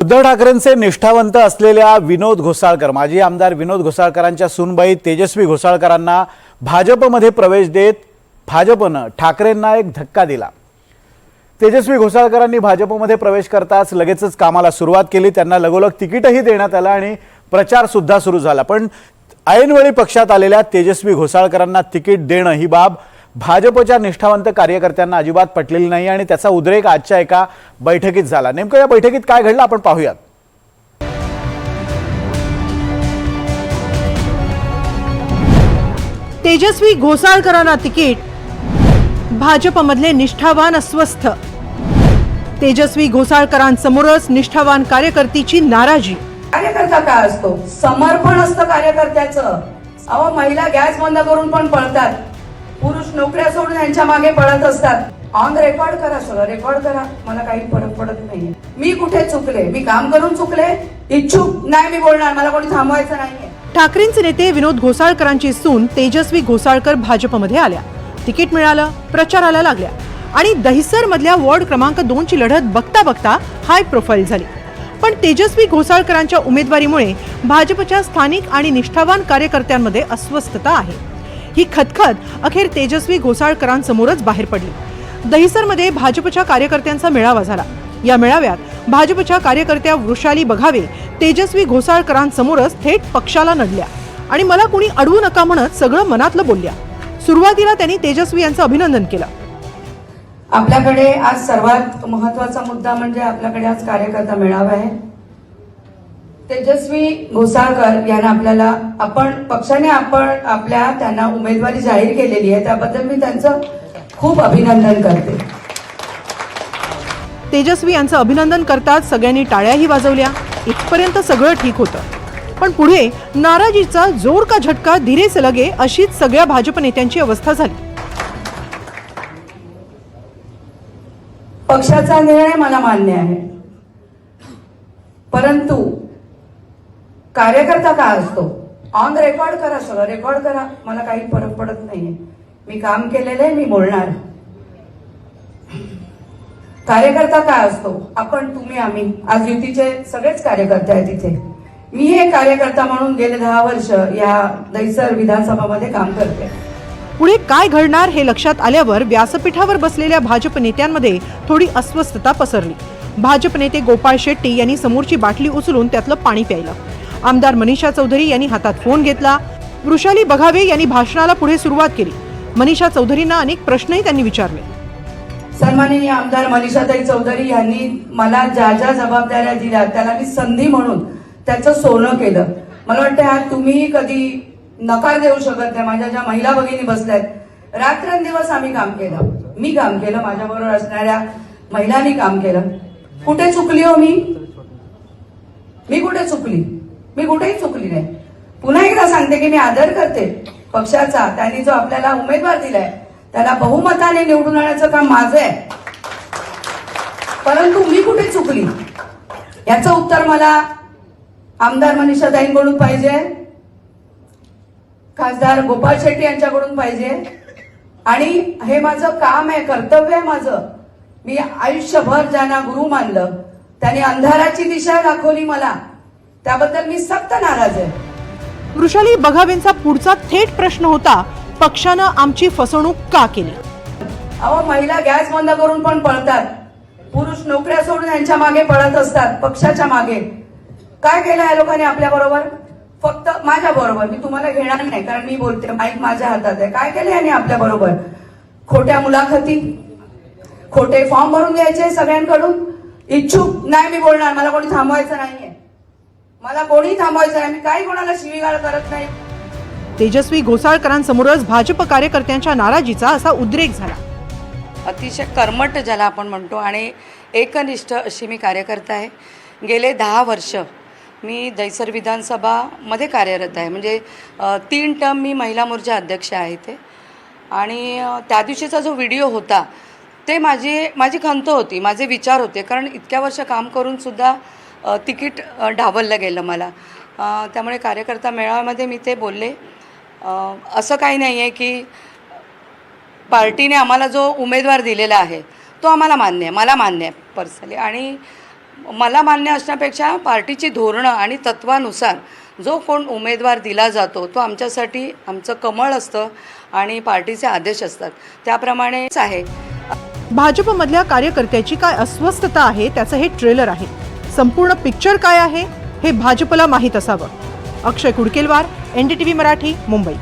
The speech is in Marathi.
उद्धव ठाकरेंचे निष्ठावंत असलेल्या विनोद घोसाळकर माजी आमदार विनोद घोसाळकरांच्या सुनबाई तेजस्वी घोसाळकरांना भाजपमध्ये प्रवेश देत भाजपनं ठाकरेंना एक धक्का दिला. तेजस्वी घोसाळकरांनी भाजपमध्ये प्रवेश करताच लगेचच कामाला सुरुवात केली. त्यांना लगोलग तिकीटही देण्यात आलं आणि प्रचारसुद्धा सुरू झाला. पण ऐनवेळी पक्षात आलेल्या तेजस्वी घोसाळकरांना तिकीट देणं ही बाब भाजपच्या निष्ठावंत कार्यकर्त्यांना अजिबात पटलेली नाही आणि त्याचा उद्रेक आजच्या एका बैठकीत झाला. नेमकं या बैठकीत काय घडलं आपण पाहूयात. तेजस्वी घोसाळकरांना तिकीट. भाजपमधले निष्ठावान अस्वस्थ. तेजस्वी घोसाळकरांसमोरच निष्ठावान कार्यकर्तीची नाराजी. कार्यकर्ता काय असतो? समर्पण असतं कार्यकर्त्याचं. अहो महिला गॅस बंद करून पण पळतात. पुरुष नोकऱ्या सोडून यांच्या मागे पळत असतात. ऑन रेकॉर्ड करा सगळं रेकॉर्ड करा. मला काही फरक पडत नाहीये. मी कुठे चुकले? मी काम करून चुकले? इच्छुक? नाही मी बोलणार. मला कोणी थांबवायचं नाहीये. ठाकरेंचे नेते विनोद घोसाळकरांची सून तेजस्वी घोसाळकर भाजपमध्ये आल्या. तिकीट मिळालं प्रचाराला लागल्या. आणि दहिसर मधल्या वॉर्ड क्रमांक दोन ची लढत बघता बघता हाय प्रोफाईल झाली. पण तेजस्वी घोसाळकरांच्या उमेदवारीमुळे भाजपच्या स्थानिक आणि निष्ठावान कार्यकर्त्यांमध्ये अस्वस्थता आहे. ही खतखत अखेर तेजस्वी घोसाळकरांसमोरच बाहेर पडली. दहिसरमध्ये भाजपच्या कार्यकर्त्यांचा मेळावा झाला. या मेळाव्यात भाजपच्या कार्यकर्त्या वृषाली बघावे तेजस्वी घोसाळकरांसमोरच थेट पक्षाला नडल्या आणि मला कुणी अडवू नका म्हणत सगळं मनातलं बोलल्या. सुरुवातीला त्यांनी तेजस्वी यांचं अभिनंदन केलं. आपल्याकडे आज सर्वात महत्त्वाचा मुद्दा म्हणजे आपल्याकडे आज कार्यकर्ता मेळावा आहे. तेजस्वी घोसाळकर यांना आपल्याला आपण पक्षाने आपण आपल्या त्यांना उमेदवारी जाहीर केलेली आहे त्याबद्दल मी त्यांचं खूप अभिनंदन करते. तेजस्वी यांचं अभिनंदन करताच सगळ्यांनी टाळ्याही वाजवल्या. इथपर्यंत सगळं ठीक होतं. पण पुढे नाराजीचा जोर का झटका धीरेच लगे अशीच सगळ्या भाजप नेत्यांची अवस्था झाली. पक्षाचा निर्णय मला मान्य आहे. परंतु कार्यकर्ता काय असतो? ऑन रेकॉर्ड करा सगळं रेकॉर्ड करा. मला काही फरक पडत नाहीये. मी काम केलेलं आहे मी बोलणार कार्यकर्ता काय असतो? आपण तुम्ही आम्ही. आज युतीचे सगळेच कार्यकर्ते आहेत तिथे मी हे कार्यकर्ता म्हणून गेले दहा वर्ष या दैसर विधानसभामध्ये काम करते. पुढे काय घडणार हे लक्षात आल्यावर व्यासपीठावर बसलेल्या भाजप नेत्यांमध्ये थोडी अस्वस्थता पसरली. भाजप नेते गोपाळ शेट्टी यांनी समोरची बाटली उचलून त्यातलं पाणी प्यायलं. आमदार मनीषा चौधरी यांनी हातात फोन घेतला. वृषाली बघावे यांनी भाषणाला पुढे सुरुवात केली. मनीषा चौधरींना अनेक प्रश्नही त्यांनी विचारले. सन्माननीय आमदार मनीषाताई चौधरी यांनी मला ज्या ज्या जबाबदाऱ्या दिल्या त्याला मी संधी म्हणून त्याचं सोनं केलं. मला वाटतं ह्यात तुम्ही कधी नकार देऊ शकत नाही. माझ्या ज्या महिला भगिनी बसल्यात रात्रंदिवस आम्ही काम केलं. मी काम केलं माझ्याबरोबर असणाऱ्या महिलांनी काम केलं. कुठे चुकली हो मी? मी कुठे चुकली? मी कुठेही चुकली नाही. पुन्हा एकदा सांगते की मी आदर करते पक्षाचा. त्यांनी जो आपल्याला उमेदवार दिलाय त्याला बहुमताने निवडून आणण्याचं काम माझं आहे. परंतु मी कुठे चुकली? याचं उत्तर मला आमदार मनीषाताईंकडून पाहिजे खासदार गोपाळ शेट्टी यांच्याकडून पाहिजे. आणि हे माझं काम आहे कर्तव्य आहे माझं. मी आयुष्यभर ज्यांना गुरु मानलं त्यांनी अंधाराची दिशा दाखवली मला. त्याबद्दल मी सक्त नाराज आहे. वृषाली बघावेंचा पुढचा थेट प्रश्न होता पक्षानं आमची फसवणूक का केली? अहो महिला गॅस बंद करून पण पळतात. पुरुष नोकऱ्या सोडून यांच्या मागे पळत असतात पक्षाच्या मागे. काय केलं या लोकांनी आपल्या बरोबर? फक्त माझ्या बरोबर. मी तुम्हाला घेणार नाही कारण मी बोलते माईक माझ्या हातात आहे. काय केलं यांनी आपल्या बरोबर? खोट्या मुलाखती खोटे फॉर्म भरून घ्यायचे सगळ्यांकडून? इच्छुक? नाही मी बोलणार. मला कोणी थांबवायचं नाहीये. मला कोणी थांबवायचं नाही. मी काही कोणाला शिवीगाळ करत नाही. तेजस्वी घोसाळकरांसमोरच भाजप कार्यकर्त्यांच्या नाराजीचा असा उद्रेक झाला. अतिशय कर्मठ ज्याला आपण म्हणतो आणि एकनिष्ठ अशी मी कार्यकर्ता आहे. गेले दहा वर्ष मी दैसर विधानसभामध्ये कार्यरत आहे. म्हणजे तीन टर्म मी महिला मोर्चा अध्यक्ष आहे ते आणि त्या दिवशीचा जो व्हिडिओ होता ते माझी माझी खंत होती माझे विचार होते. कारण इतक्या वर्ष काम करूनसुद्धा तिकीट ढावललं गेलं मला. त्यामुळे कार्यकर्ता मेळाव्यामध्ये मी ते बोलले. असं काही नाही आहे की पार्टीने आम्हाला जो उमेदवार दिलेला आहे तो आम्हाला मान्य आहे मला मान्य आहे पर्सनली आणि मला मान्य असण्यापेक्षा पार्टीची धोरणं आणि तत्वानुसार जो कोण उमेदवार दिला जातो तो आमच्यासाठी आमचं कमळ असतं आणि पार्टीचे आदेश असतात. त्याप्रमाणेच आहे. भाजपमधल्या कार्यकर्त्याची काय अस्वस्थता आहे त्याचं हे ट्रेलर आहे. संपूर्ण पिक्चर काय आहे हे भाजपला माहीत असावं. Akshay Kudkelwar N D T V Marathi Mumbai.